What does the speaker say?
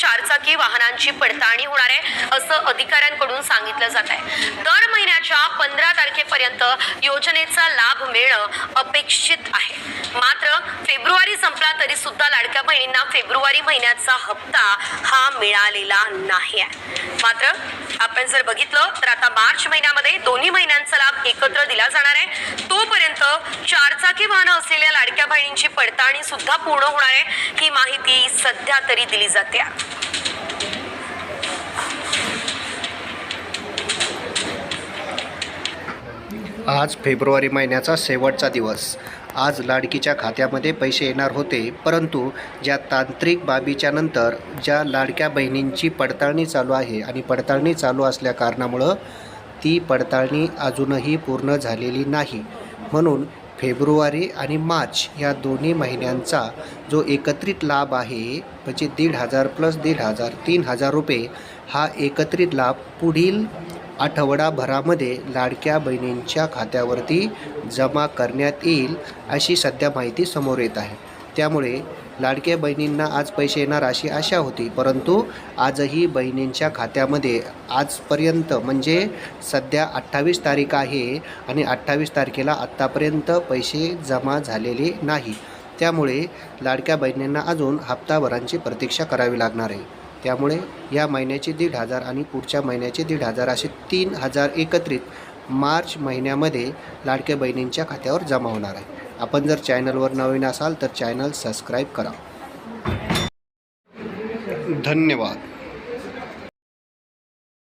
चारचाकी वाहनांची पडताळणी होणार आहे असं अधिकाऱ्यांकडून सांगितलं जात आहे. दर महिन्याच्या पंधरा पर्यंत योजनेचा लाभ मिळणं अपेक्षित आहे. मात्र फेब्रुवारी संपला तरी सुद्धा लाडक्या बहिणींना फेब्रुवारी महिन्याचा हप्ता हा मिळालेला नाही आहे. मात्र आपण जर बघितलं तर आता मार्च महिन्यामध्ये दोन्ही महिन्यांचा लाभ एकत्र दिला जाणार आहे. तोपर्यंत चारचाकी वाहनं असलेल्या लाडक्या बहिणींची पडताळणी सुद्धा पूर्ण होणार आहे. ही माहिती सध्या तरी दिली जाते. आज फेब्रुवारी महिन्याचा शेवटचा दिवस. आज लाडकीच्या खात्यामध्ये पैसे येणार होते परंतु ज्या तांत्रिक बाबीच्या नंतर ज्या लाडक्या बहिणींची पडताळणी चालू आहे आणि पडताळणी चालू असल्या कारणामुळं ती पडताळणी अजूनही पूर्ण झालेली नाही. म्हणून फेब्रुवारी आणि मार्च या दोन्ही महिन्यांचा जो एकत्रित लाभ आहे म्हणजे दीड हजार प्लस दीड हजार तीन हजार रुपये हा एकत्रित लाभ पुढील आठवडाभरामध्ये लाडक्या बहिणींच्या खात्यावरती जमा करण्यात येईल अशी सध्या माहिती समोर येत आहे. त्यामुळे लाडक्या बहिणींना आज पैसे येणार अशी आशा होती परंतु आजही बहिणींच्या खात्यामध्ये आजपर्यंत म्हणजे सध्या अठ्ठावीस तारीख आहे आणि अठ्ठावीस तारखेला आत्तापर्यंत पैसे जमा झालेले नाही. त्यामुळे लाडक्या बहिणींना अजून हप्ताभरांची प्रतीक्षा करावी लागणार आहे. त्यामुळे या महिन्याचे दीड हजार आणि पुढच्या महिन्याचे दीड हजार असे तीन हजार एकत्रित मार्च महिन्यामध्ये लाडक्या बहिणींच्या खात्यावर जमा होणार आहे. आपण जर चॅनलवर नवीन असाल तर चॅनल सबस्क्राईब करा. धन्यवाद.